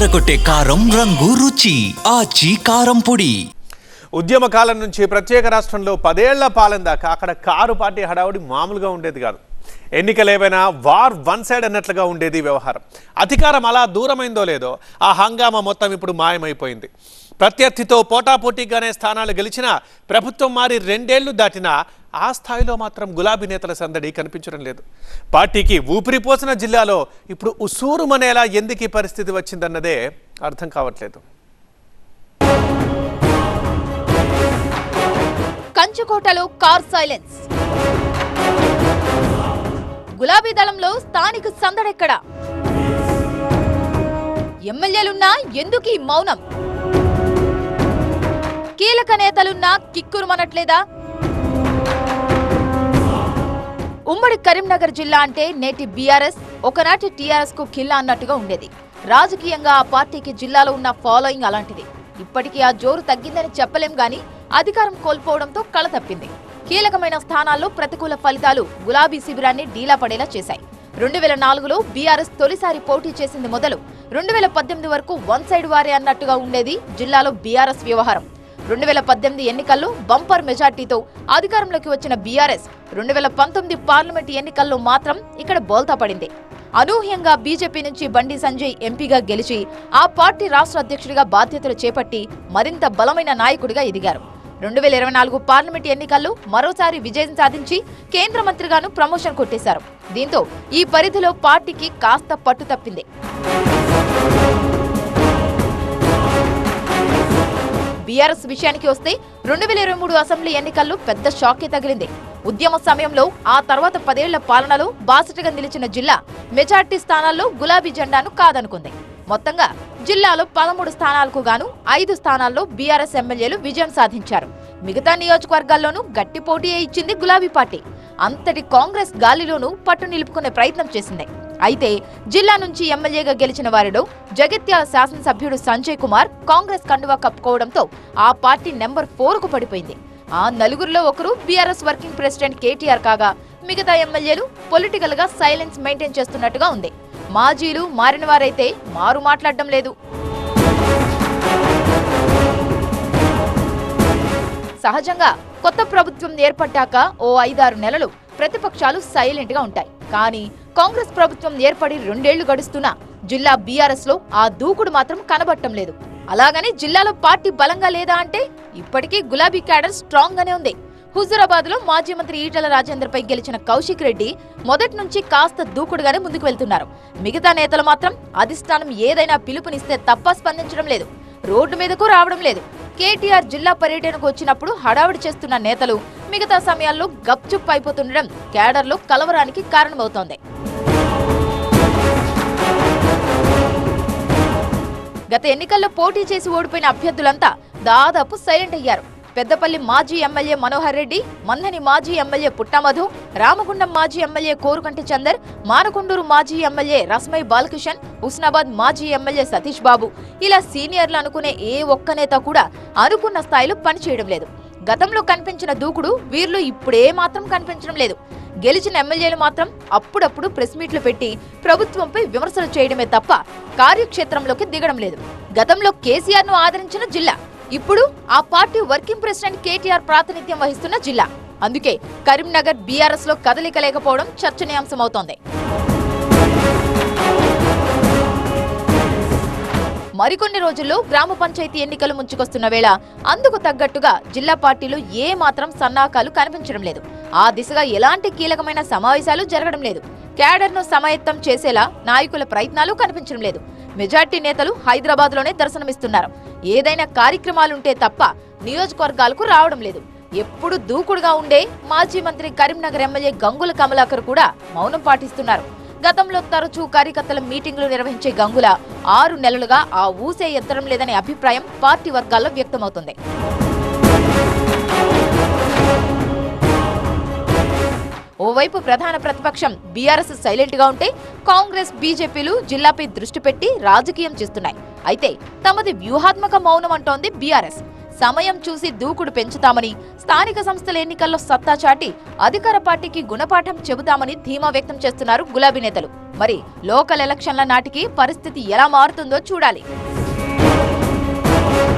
అదరగొట్టే కారం రంగు రుచి ఆచి కారం పొడి. ఉద్యమ కాలం నుంచి ప్రత్యేక రాష్ట్రంలో పదేళ్ళ పాలన దాకా అక్కడ కారు పార్టీ హడావుడి మామూలుగా ఉండేది కాదు. ఎన్నికలు ఏవైనా వార్ వన్ సైడ్ అన్నట్లుగా ఉండేది వ్యవహారం. అధికారం అలా దూరమైందో లేదో ఆ హంగామా మొత్తం ఇప్పుడు మాయమైపోయింది. ప్రత్యర్థితో పోటాపోటీగానే స్థానాలు గెలిచినా ప్రభుత్వం మారి రెండేళ్ళు దాటినా ఆ స్థాయిలో మాత్రం గులాబీ నేతల సందడి కనిపించడం లేదు. పార్టీకి ఊపిరిపోసిన జిల్లాలో ఇప్పుడు ఉసూరుమనేలా ఎందుకు ఈ పరిస్థితి వచ్చిందన్నదే అర్థం కావట్లేదు. కంచుకోటలో కార్ సైలెన్స్. గులాబీ దళంలో స్థానిక సందడెక్కడ? ఎమ్మెల్యేలున్నా ఎందుకు ఈ మౌనం? కీలక నేతలున్నా కిక్కురుమనట్లేదా? ఉమ్మడి కరీంనగర్ జిల్లా అంటే నేటి బీఆర్ఎస్ ఒకనాటి టీఆర్ఎస్కు కిల్లా అన్నట్టుగా ఉండేది. రాజకీయంగా ఆ పార్టీకి జిల్లాలో ఉన్న ఫాలోయింగ్ అలాంటిది. ఇప్పటికీ ఆ జోరు తగ్గిందని చెప్పలేం గాని అధికారం కోల్పోవడంతో కళ తప్పింది. కీలకమైన స్థానాల్లో ప్రతికూల ఫలితాలు గులాబీ శిబిరాన్ని డీలా పడేలా చేశాయి. రెండు వేల నాలుగులో బీఆర్ఎస్ తొలిసారి పోటీ చేసింది మొదలు. రెండు వేల పద్దెనిమిది వరకు వన్ సైడ్ వారే అన్నట్టుగా ఉండేది జిల్లాలో బీఆర్ఎస్ వ్యవహారం. రెండు వేల పద్దెనిమిది ఎన్నికల్లో బంపర్ మెజార్టీతో అధికారంలోకి వచ్చిన బీఆర్ఎస్ రెండు వేల పంతొమ్మిది పార్లమెంట్ ఎన్నికల్లో మాత్రం ఇక్కడ బోల్తా పడింది. అనూహ్యంగా బీజేపీ నుంచి బండి సంజయ్ ఎంపీగా గెలిచి ఆ పార్టీ రాష్ట్ర అధ్యక్షుడిగా బాధ్యతలు చేపట్టి మరింత బలమైన నాయకుడిగా ఎదిగారు. రెండు వేల ఇరవై నాలుగు పార్లమెంట్ ఎన్నికల్లో మరోసారి విజయం సాధించి కేంద్ర మంత్రిగాను ప్రమోషన్ కొట్టేశారు. దీంతో ఈ పరిధిలో పార్టీకి కాస్త పట్టు తప్పింది. బీఆర్ఎస్ విషయానికి వస్తే రెండు వేల ఇరవై మూడు అసెంబ్లీ ఎన్నికల్లో పెద్ద షాకే తగిలింది. ఉద్యమ సమయంలో ఆ తర్వాత పదేళ్ళ పాలనలో బాసటగా నిలిచిన జిల్లా మెజార్టీ స్థానాల్లో గులాబీ జెండాను కాదనుకుంది. మొత్తంగా జిల్లాలో పదమూడు స్థానాలకు గాను ఐదు స్థానాల్లో బీఆర్ఎస్ ఎమ్మెల్యేలు విజయం సాధించారు. మిగతా నియోజకవర్గాల్లోనూ గట్టి పోటీ ఇచ్చింది గులాబీ పార్టీ. అంతటి కాంగ్రెస్ గాలిలోనూ పట్టు నిలుపుకునే ప్రయత్నం చేసింది. అయితే జిల్లా నుంచి ఎమ్మెల్యేగా గెలిచిన వారిలో జగిత్యాల శాసనసభ్యుడు సంజయ్ కుమార్ కాంగ్రెస్ కండువా కప్పుకోవడంతో ఆ పార్టీ నెంబర్ ఫోర్కు పడిపోయింది. ఆ నలుగురిలో ఒకరు బీఆర్ఎస్ వర్కింగ్ ప్రెసిడెంట్ కేటీఆర్ కాగా మిగతా ఎమ్మెల్యేలు పొలిటికల్గా సైలెన్స్ మెయింటైన్ చేస్తున్నట్టుగా ఉంది. మాజీలు మారిన వారైతే మారు మాట్లాడడం లేదు. సహజంగా కొత్త ప్రభుత్వం ఏర్పడ్డాక ఓ ఐదారు నెలలు ప్రతిపక్షాలు సైలెంట్గా ఉంటాయి. కానీ కాంగ్రెస్ ప్రభుత్వం ఏర్పడి రెండేళ్ళు గడుస్తున్నా జిల్లా బీఆర్ఎస్లో ఆ దూకుడు మాత్రం కనబట్టం లేదు. అలాగని జిల్లాలో పార్టీ బలంగా లేదా అంటే ఇప్పటికీ గులాబీ క్యాడర్ స్ట్రాంగ్ గానే ఉంది. హుజూరాబాద్లో మాజీ మంత్రి ఈటల రాజేందర్ పై గెలిచిన కౌశిక్ రెడ్డి మొదటి నుంచి కాస్త దూకుడుగానే ముందుకు వెళ్తున్నారు. మిగతా నేతలు మాత్రం అధిష్టానం ఏదైనా పిలుపునిస్తే తప్ప స్పందించడం లేదు. రోడ్డు మీదకు రావడం లేదు. కేటీఆర్ జిల్లా పర్యటనకు వచ్చినప్పుడు హడావిడి చేస్తున్న నేతలు మిగతా సమయాల్లో గప్చుప్ అయిపోతుండడం క్యాడర్లో కలవరానికి కారణమవుతోంది. గత ఎన్నికల్లో పోటీ చేసి ఓడిపోయిన అభ్యర్థులంతా దాదాపు సైలెంట్ అయ్యారు. పెద్దపల్లి మాజీ ఎమ్మెల్యే మనోహర్ రెడ్డి మందని మాజీ ఎమ్మెల్యే పుట్టమధు రామగుండం మాజీ ఎమ్మెల్యే కోరుకంటి చందర్ మానకొండూరు మాజీ ఎమ్మెల్యే రస్మై బాలకిషన్ హుస్నాబాద్ మాజీ ఎమ్మెల్యే సతీష్ బాబు. ఇలా సీనియర్లు అనుకునే ఏ ఒక్క నేత కూడా అనుకున్న స్థాయిలో పనిచేయడం లేదు. గతంలో కనిపించిన దూకుడు వీరిలో ఇప్పుడే మాత్రం కనిపించడం లేదు. గెలిచిన ఎమ్మెల్యేలు మాత్రం అప్పుడప్పుడు ప్రెస్ మీట్లు పెట్టి ప్రభుత్వంపై విమర్శలు చేయడమే తప్ప కార్యక్షేత్రంలోకి దిగడం లేదు. గతంలో కేసీఆర్ను ఆదరించిన జిల్లా ఇప్పుడు ఆ పార్టీ వర్కింగ్ ప్రెసిడెంట్ కేటీఆర్ ప్రాతినిధ్యం వహిస్తున్న జిల్లా. అందుకే కరీంనగర్ బీఆర్ఎస్లో కదలిక లేకపోవడం చర్చనీయాంశమవుతోంది. మరికొన్ని రోజుల్లో గ్రామ పంచాయతీ ఎన్నికలు ముంచుకొస్తున్న వేళ అందుకు తగ్గట్టుగా జిల్లా పార్టీలు ఏ మాత్రం సన్నాహాలు కనిపించడం లేదు. ఆ దిశగా ఎలాంటి కీలకమైన సమావేశాలు జరగడం లేదు. క్యాడర్ను సమాయత్తం చేసేలా నాయకుల ప్రయత్నాలు కనిపించడం లేదు. మెజార్టీ నేతలు హైదరాబాద్లోనే దర్శనమిస్తున్నారు. ఏదైనా కార్యక్రమాలుంటే తప్ప నియోజకవర్గాలకు రావడం లేదు. ఎప్పుడు దూకుడుగా ఉండే మాజీ మంత్రి కరీంనగర్ ఎమ్మెల్యే గంగుల కమలాకర్ కూడా మౌనం పాటిస్తున్నారు. గతంలో తరచూ కార్యకర్తల మీటింగులు నిర్వహించే గంగుల ఆరు నెలలుగా ఆ ఊసే ఎత్తడం లేదనే అభిప్రాయం పార్టీ వర్గాల్లో వ్యక్తమవుతుంది. ఓవైపు ప్రధాన ప్రతిపక్షం బీఆర్ఎస్ సైలెంట్గా ఉంటే కాంగ్రెస్ బీజేపీలు జిల్లాపై దృష్టి పెట్టి రాజకీయం చేస్తున్నాయి. అయితే తమది వ్యూహాత్మక మౌనం అంటోంది బీఆర్ఎస్. సమయం చూసి దూకుడు పెంచుతామని స్థానిక సంస్థల ఎన్నికల్లో సత్తా చాటి అధికార పార్టీకి గుణపాఠం చెబుతామని ధీమా వ్యక్తం చేస్తున్నారు గులాబీ నేతలు. మరి లోకల్ ఎలక్షన్ల నాటికి పరిస్థితి ఎలా మారుతుందో చూడాలి.